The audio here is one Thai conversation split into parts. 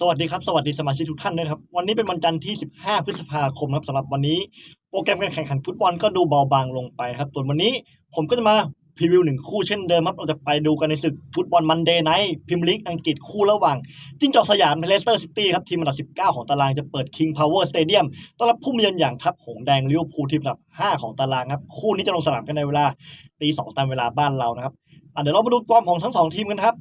สวัสดีครับ สวัสดีสมาชิกทุกท่านด้วยนะครับ วันนี้เป็นวันจันทร์ที่ 15 พฤษภาคมครับสำหรับวันนี้ โปรแกรมการแข่งขันฟุตบอลก็ดูเบาบางลงไปครับส่วนวันนี้ผมก็จะมาพรีวิวหนึ่งคู่เช่นเดิมครับ เราจะไปดูกันในศึกฟุตบอลมันเดย์ไนท์พิมลีกอังกฤษคู่ระหว่าง จิ้งจอกสยามเลสเตอร์ซิตี้ครับ ทีมอันดับ 19 ของตารางจะเปิด King Power Stadium ต้อนรับผู้มาเยือนอย่างทัพหงแดงลิเวอร์พูลทีมอันดับ 5 ของตารางครับ คู่นี้จะลงสนามกันในเวลาตีสองตามเวลาบ้านเรานะครับเดี๋ยวเรามาดูฟอร์มของทั้งสองทีมกันครับ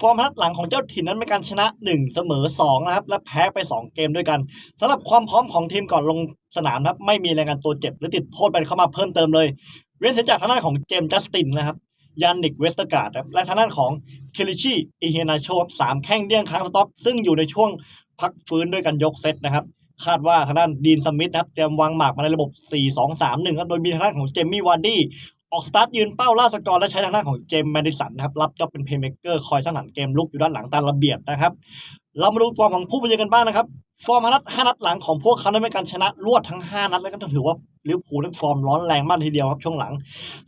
ฟอร์มนัดหลังของเจ้าถิ่นนั้นเป็นการชนะ 1 เสมอ2นะครับและแพ้ไป 2 เกมด้วยกันสำหรับความพร้อมของทีมก่อนลงสนามครับไม่มีรายงานตัวเจ็บหรือติดโทษไปเข้ามาเพิ่มเติมเลยเว้นเสียจากทางด้านของเจมส์จัสตินนะครับยันนิกเวสต์การ์ดและทางด้านของเคลิชิอิเฮนาโชบสามแข้งเดี้ยงค้างสต็อกซึ่งอยู่ในช่วงพักฟื้นด้วยกันยกเซตนะครับคาดว่าทางด้านดีนสมิธนะครับเตรียมวางหมากมาในระบบ 4-2-3-1ครับโดยมีทางด้านของเจมี่วาร์ดี้ ออกสตาร์ทยืนเป้าล่าสกอร์และใช้ทางด้านของเจมส์แมดิสันนะครับรับจ็อบเป็นเพย์เม k เกอร์คอยสร้างสรรค์เกมลุกอยู่ด้านหลังตามระเบียบนะครับ เรามาดูฟอร์มของผู้บรรยายกันบ้างนะครับ ฟอร์มหนัดห้านัดหลังของพวกเขาได้เป็นการชนะรวดทั้ง 5 นัดแล้วก็ถือว่าลิเวอร์พูลนั้นฟอร์มร้อนแรงมากทีเดียวครับช่วงหลัง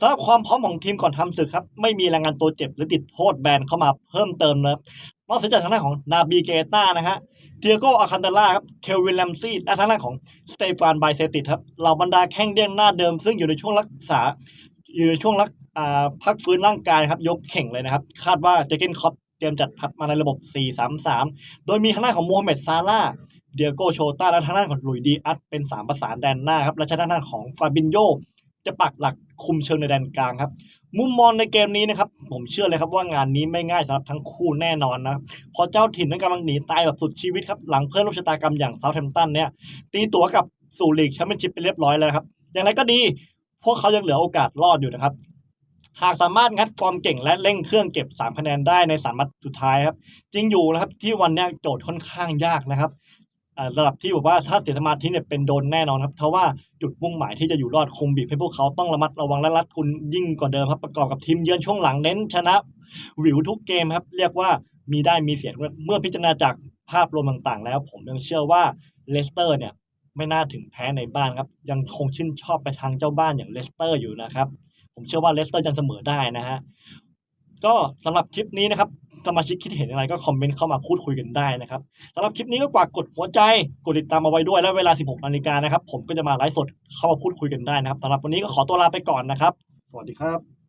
สำหรับความพร้อมของทีมก่อนทำศึกครับไม่มีแรายงานตัวเจ็บหรือติดโทษแบนเข้ามาเพิ่มเติมนะครับนอกจากทางด้านของนาบีเกต้านะฮะเทียโกอาคันเดล่าครับ เคลวินแลมซี่ และทางด้านของสเตฟานไบเซติสครับ เหล่าบรรดาแข้งเด้งหน้าเดิมซึ่งอยู่ในช่วงรักษา อยู่ในช่วงรักอ่าพักฟื้นร่างกายครับยกเข่งเลยนะครับ คาดว่าเจเกนคอปเตรียมจัดทัพมาในระบบ 4-3-3 โดยมีทางด้านของโมฮัมเหม็ดซาร่าเดียโกโชต้าและทางด้านของลุยดีอัตเป็น 3 ประสานแดนหน้าครับและทางด้านของฟาบินโยจะปักหลักคุมเชิงในแดนกลางครับ มุมมองในเกมนี้นะครับ ผมเชื่อเลยครับว่างานนี้ไม่ง่ายสำหรับทั้งคู่แน่นอนนะเพอเจ้าถิ่นนั้นกำลังหนีตายแบบสุดชีวิตครับ หลังเพื่อนร่วมชะตากรรมอย่างเซาท์แฮมป์ตันเนี่ยตีตัวกับสู่ลีกแชมเปี้ยนชิพไปเรียบร้อยแล้วครับ อย่างไรก็ดี พวกเขายังเหลือโอกาสรอดอยู่นะครับ หากสามารถงัดฟอร์มเก่งและเร่งเครื่องเก็บ 3 คะแนนได้ในสามนัดสุดท้ายครับ จริงอยู่นะครับที่วันนี้โจทย์ค่อนข้างยากนะครับระดับที่บอกว่าถ้าเสียสมาธิเนี่ยเป็นโดนแน่นอนครับเพราะว่าจุดมุ่งหมายที่จะอยู่รอดคงบีบให้พวกเขาต้องระมัดระวังและรัดกุมยิ่งกว่าเดิมครับประกอบกับทีมเยือนช่วงหลังเน้นชนะหวิวทุกเกมครับ เรียกว่ามีได้มีเสียเมื่อพิจารณาจากภาพรวมต่างๆ แล้ว ผมยังเชื่อว่าเลสเตอร์เนี่ย ไม่น่าถึงแพ้ในบ้านครับ ยังคงชื่นชอบไปทางเจ้าบ้านอย่างเลสเตอร์อยู่นะครับ ผมเชื่อว่าเลสเตอร์ยังเสมอได้นะฮะก็สำหรับคลิปนี้นะครับสมาชิกคิดเห็นอะไรก็คอมเมนต์เข้ามาพูดคุยกันได้นะครับสำหรับคลิปนี้ก็ฝากกดหัวใจกดติดตามมาไว้ด้วยแล้วเวลา 16นาฬิกานะครับผมก็จะมาไลฟ์สดเข้ามาพูดคุยกันได้นะครับสำหรับวันนี้ก็ขอตัวลาไปก่อนนะครับ สวัสดีครับ